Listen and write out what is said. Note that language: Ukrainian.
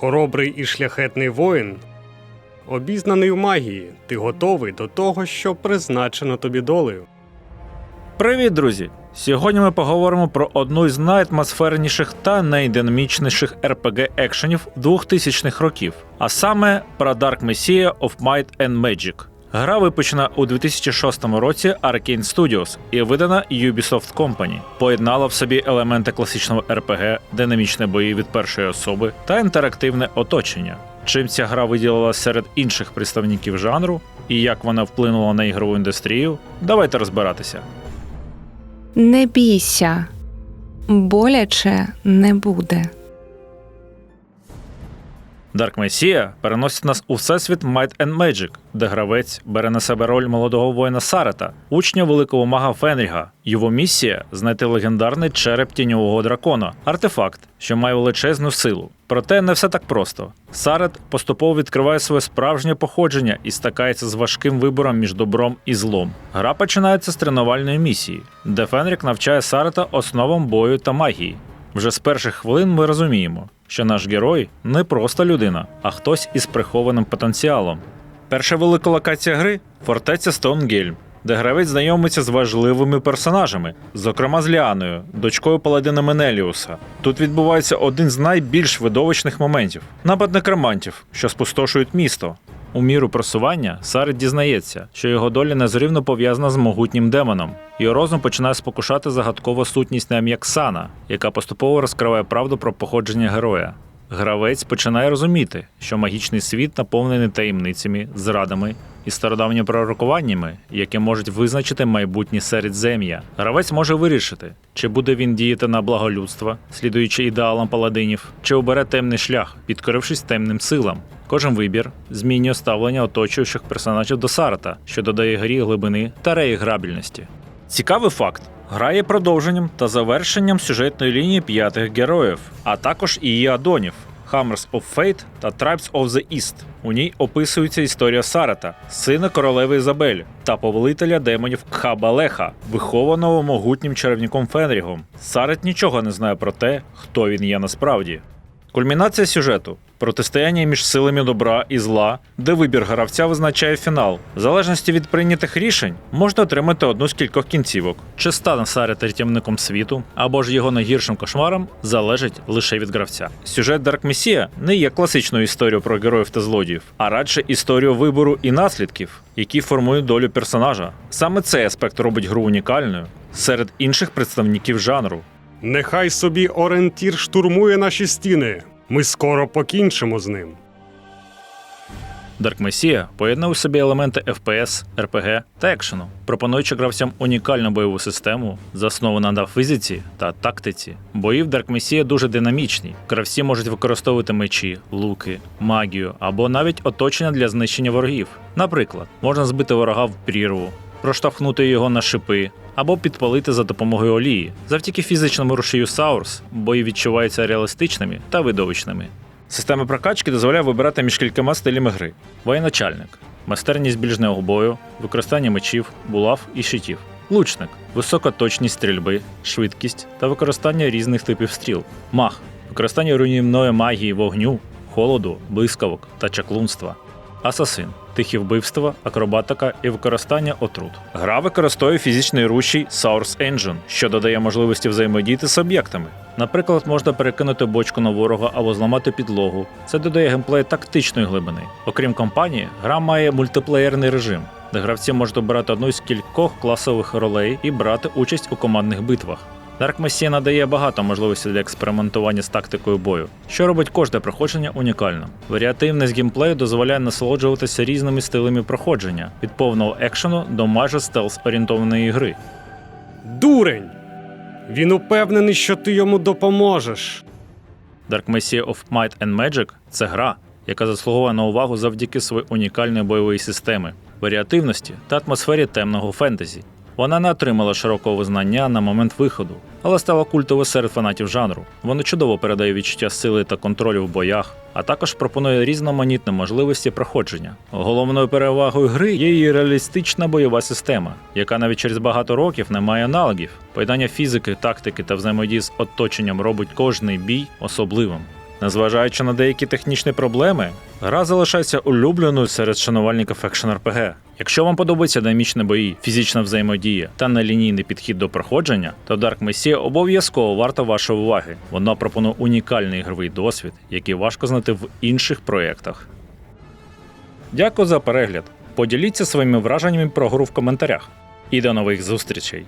Хоробрий і шляхетний воїн. Обізнаний у магії, ти готовий до того, що призначено тобі долею. Привіт, друзі! Сьогодні ми поговоримо про одну із найатмосферніших та найдинамічніших rpg екшенів 2000-х років, а саме про Dark Messiah of Might and Magic. Гра випущена у 2006 році Arkane Studios і видана Ubisoft Company. Поєднала в собі елементи класичного RPG, динамічні бої від першої особи та інтерактивне оточення. Чим ця гра виділила серед інших представників жанру і як вона вплинула на ігрову індустрію, давайте розбиратися. Не бійся, боляче не буде. Dark Messiah переносить нас у всесвіт Might and Magic, де гравець бере на себе роль молодого воїна Сарета, учня великого мага Фенріга. Його місія знайти легендарний череп тіньового дракона, артефакт, що має величезну силу. Проте не все так просто. Сарет поступово відкриває своє справжнє походження і стикається з важким вибором між добром і злом. Гра починається з тренувальної місії, де Фенрік навчає Сарета основам бою та магії. Вже з перших хвилин ми розуміємо, що наш герой не просто людина, а хтось із прихованим потенціалом. Перша велика локація гри фортеця Стоунгельм, де гравець знайомиться з важливими персонажами, зокрема з Ліаною, дочкою паладина Менеліуса. Тут відбувається один з найбільш видовищних моментів напад некромантів, що спустошують місто. У міру просування Сарет дізнається, що його доля незрівно пов'язана з могутнім демоном. Його розум починає спокушати загадкова сутність на ім'я яка поступово розкриває правду про походження героя. Гравець починає розуміти, що магічний світ наповнений таємницями, зрадами і стародавніми пророкуваннями, які можуть визначити майбутнє середзем'я. Гравець може вирішити, чи буде він діяти на благо людства, слідуючи ідеалам паладинів, чи обере темний шлях, підкорившись темним силам. Кожен вибір змінює ставлення оточуючих персонажів до Сарата, що додає грі глибини та реіграбільності. Цікавий факт. Гра є продовженням та завершенням сюжетної лінії п'ятих героїв, а також її адонів Hammers of Fate та Tribes of the East. У ній описується історія Сарата, сина королеви Ізабель та повелителя демонів Кхабалеха, вихованого могутнім чарівником Фенрігом. Сарат нічого не знає про те, хто він є насправді. Кульмінація сюжету протистояння між силами добра і зла, де вибір гравця визначає фінал. В залежності від прийнятих рішень можна отримати одну з кількох кінцівок. Чи стане Сарет рятівником світу, або ж його найгіршим кошмаром залежить лише від гравця. Сюжет Dark Messiah не є класичною історією про героїв та злодіїв, а радше історію вибору і наслідків, які формують долю персонажа. Саме цей аспект робить гру унікальною серед інших представників жанру. Нехай собі орієнтір штурмує наші стіни. Ми скоро покінчимо з ним. Dark Messiah поєднав у собі елементи FPS, RPG та екшену, пропонуючи гравцям унікальну бойову систему, засновану на фізиці та тактиці. Бої в Dark Messiah дуже динамічні. Гравці можуть використовувати мечі, луки, магію або навіть оточення для знищення ворогів. Наприклад, можна збити ворога в прірву, проштовхнути його на шипи або підпалити за допомогою олії. Завдяки фізичному рушію Саурс бої відчуваються реалістичними та видовищними. Система прокачки дозволяє вибирати між кількома стилями гри: воєначальник, майстерність біжнього бою, використання мечів, булав і щитів, лучник, висока точність стрільби, швидкість та використання різних типів стріл, маг, використання руйнівної магії вогню, холоду, блискавок та чаклунства. Асасин, тихі вбивства, акробатика і використання отрут. Гра використовує фізичний рушій Source Engine, що додає можливості взаємодіяти з об'єктами. Наприклад, можна перекинути бочку на ворога або зламати підлогу. Це додає геймплею тактичної глибини. Окрім кампанії, гра має мультиплеєрний режим, де гравці можуть обирати одну з кількох класових ролей і брати участь у командних битвах. Dark Messiah надає багато можливостей для експериментування з тактикою бою, що робить кожне проходження унікальним. Варіативність геймплею дозволяє насолоджуватися різними стилями проходження від повного екшену до майже стелс орієнтованої гри. Дурень! Він упевнений, що ти йому допоможеш. Dark Messiah of Might and Magic це гра, яка заслуговує на увагу завдяки своїй унікальної бойової системи, варіативності та атмосфері темного фентезі. Вона не отримала широкого визнання на момент виходу, але стала культовою серед фанатів жанру. Воно чудово передає відчуття сили та контролю в боях, а також пропонує різноманітні можливості проходження. Головною перевагою гри є її реалістична бойова система, яка навіть через багато років не має аналогів. Поєднання фізики, тактики та взаємодії з оточенням робить кожний бій особливим. Незважаючи на деякі технічні проблеми, гра залишається улюбленою серед шанувальників екшен RPG. Якщо вам подобаються динамічні бої, фізична взаємодія та нелінійний підхід до проходження, то Dark Messiah обов'язково варта вашої уваги. Вона пропонує унікальний ігровий досвід, який важко знайти в інших проєктах. Дякую за перегляд. Поділіться своїми враженнями про гру в коментарях. І до нових зустрічей!